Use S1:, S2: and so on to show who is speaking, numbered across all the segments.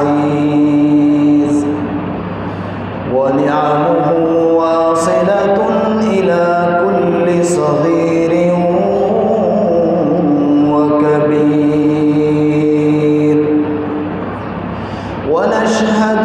S1: العزيز. ونعمه واصلة إلى كل صغير وكبير. ونشهد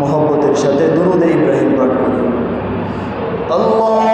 S1: মহব্বতের সাথে দরুদ ইব্রাহিম পাঠ করি। আল্লাহ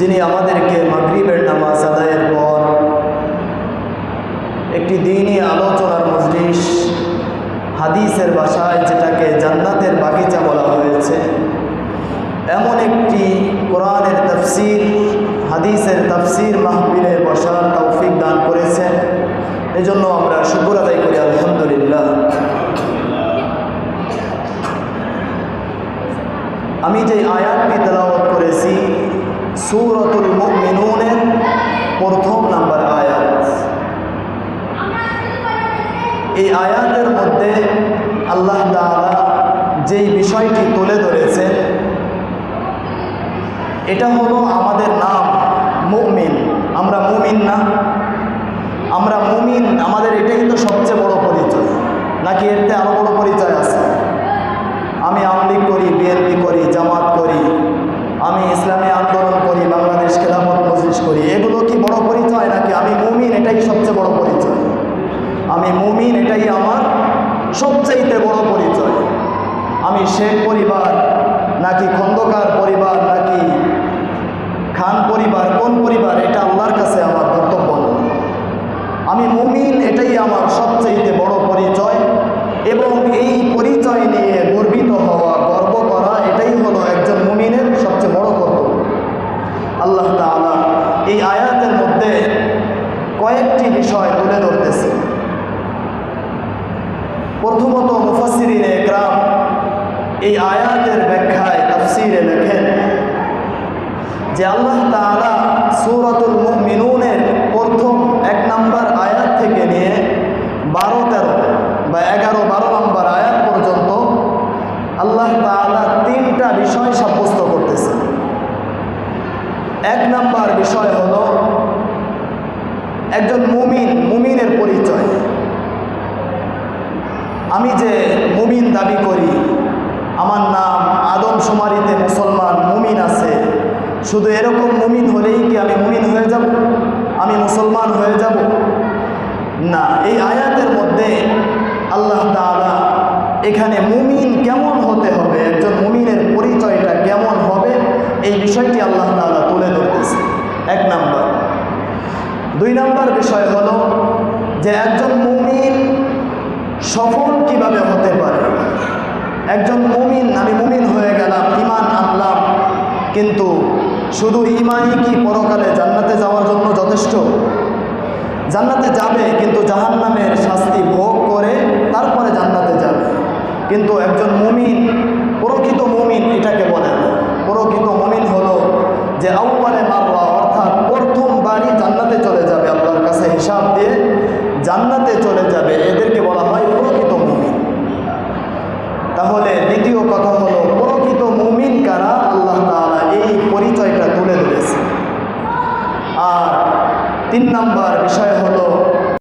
S1: যিনি আমাদেরকে মাগরিবের নামাজ আদায়ের পর একটি দিনই আলোচনার মজলিস, হাদিসের বাসায় যেটাকে জান্নাতের বাগিচা বলা হয়েছে, এমন একটি কোরআনের তফসির, হাদিসের তফসির মাহফিলে বসার তৌফিক দান করেছেন এজন্য আমরা শুকুর আদায় করি, আলহামদুলিল্লাহ। আমি যে আয়াতটি তেলাওয়াত করেছি সুরতুল মুমিনুনের প্রথম নাম্বার আয়াত। এই আয়াতের মধ্যে আল্লাহ তাআলা যেই বিষয়টি তুলে ধরেছেন, এটা হলো আমাদের নাম মুমিন। আমরা মুমিন না। আমরা মুমিন, আমাদের এটাই তো সবচেয়ে বড় পরিচয়। নাকি এতে আরও বড় পরিচয় আছে আমি আমলিগ করি বিএনপি করি জামাত করি আমি ইসলামী আন্দোলন করি বাংলাদেশ খেলাফত মজলিস করি এগুলো কি বড় পরিচয় নাকি আমি মুমিন এটাই সবচেয়ে বড় পরিচয় আমি মুমিন, এটাই আমার সবচাইতে বড় পরিচয়। আমি শেখ পরিবার, নাকি খন্দকার পরিবার, নাকি খান পরিবার, কোন পরিবার, এটা আল্লাহর কাছে আমার কর্তব্য আমি মুমিন, এটাই আমার সবচেয়ে বড় পরিচয় এবং এই পরিচয় নিয়ে গর্বিত হওয়া, গর্ব করা, এটাই হলো একজন মুমিনের সবচেয়ে বড় কর্তব্য। আল্লাহ তাআলা এই আয়াতের মধ্যে কয়েকটি বিষয় তুলে ধরতেছে। প্রথমত মুফাসিরিন একরাম এই আয়াতের ব্যাখ্যায় তাফসিরে লেখেন যে আল্লাহ তাআলা সূরাতুল মিনুনের প্রথম এক নম্বর আয়াত থেকে নিয়ে বারো তেরো বা এগারো বারো নম্বর আয়াত পর্যন্ত আল্লাহ তাআলা তিনটা বিষয় সাব্যস্ত করতেছে এক নম্বর বিষয় হল একজন মুমিন, মুমিনের পরিচয়। আমি যে মুমিন দাবি করি, আমার নাম আদম সুমারিতে মুসলমান মুমিন আছে। শুধু এরকম মুমিন হলেই কি আমি মুমিন হয়ে যাব? আমি মুসলমান হয়ে যাব? না, এই আয়াতের মধ্যে আল্লাহ তাআলা এখানে মুমিন কেমন হতে হবে, একজন মুমিনের পরিচয়টা কেমন হবে, এই বিষয়টি আল্লাহ তাআলা তুলে ধরতেছে। এক নাম্বার। দুই নাম্বার বিষয় হলো যে একজন মুমিন সফল কীভাবে হতে পারে? একজন মুমিন, আমি মুমিন হয়ে গেলাম ইমান আনলাম, কিন্তু শুধু ইমানই কি পরকালে জান্নাতে যাওয়ার জন্য যথেষ্ট? জান্নাতে যাবে, কিন্তু জাহান্নামের শাস্তি ভোগ করে তারপরে জান্নাতে যাবে। কিন্তু একজন মুমিন, প্রকৃত মুমিন এটাকে বলে না। প্রকৃত মুমিন হলো যে আউ্বালে মারলা অর্থাৎ প্রথমবারই জান্নাতে চলে যাবে, আল্লাহর কাছে হিসাব দিয়ে জান্নাতে চলে যাবে। এদেরকে